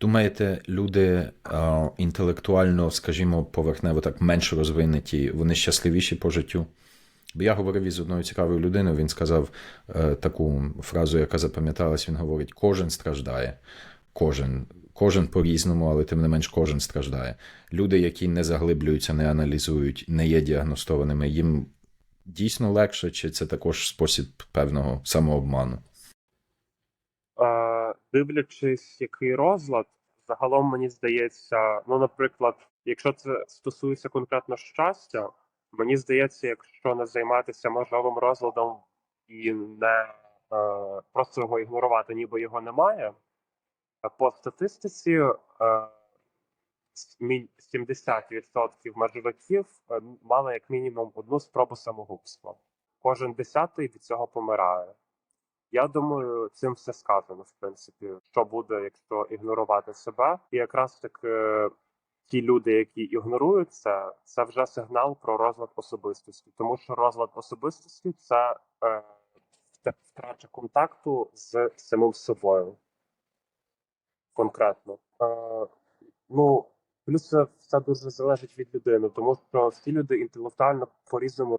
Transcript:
Думаєте, люди а, інтелектуально, скажімо, поверхнево так менш розвинуті, вони щасливіші по життю? Бо я говорив із одною цікавою людиною, він сказав е, таку фразу, яка запам'яталась, він говорить: кожен страждає, кожен, кожен по-різному, але тим не менш кожен страждає. Люди, які не заглиблюються, не аналізують, не є діагностованими, їм дійсно легше, чи це також спосіб певного самообману? Дивлячись, який розлад, загалом мені здається, ну, наприклад, якщо це стосується конкретно щастя, мені здається, якщо не займатися можливим розладом і не е, просто його ігнорувати, ніби його немає, е, по статистиці е, 70% межовиків е, мали як мінімум одну спробу самогубства. Кожен десятий від цього помирає. Я думаю, цим все сказано, в принципі, що буде, якщо ігнорувати себе. І якраз таки ті люди, які ігнорують це, це вже сигнал про розлад особистості, тому що розлад особистості це е, вт- втрача контакту з самим собою. Конкретно. Е, ну, плюс це все дуже залежить від людини, тому що всі люди інтелектуально по-різному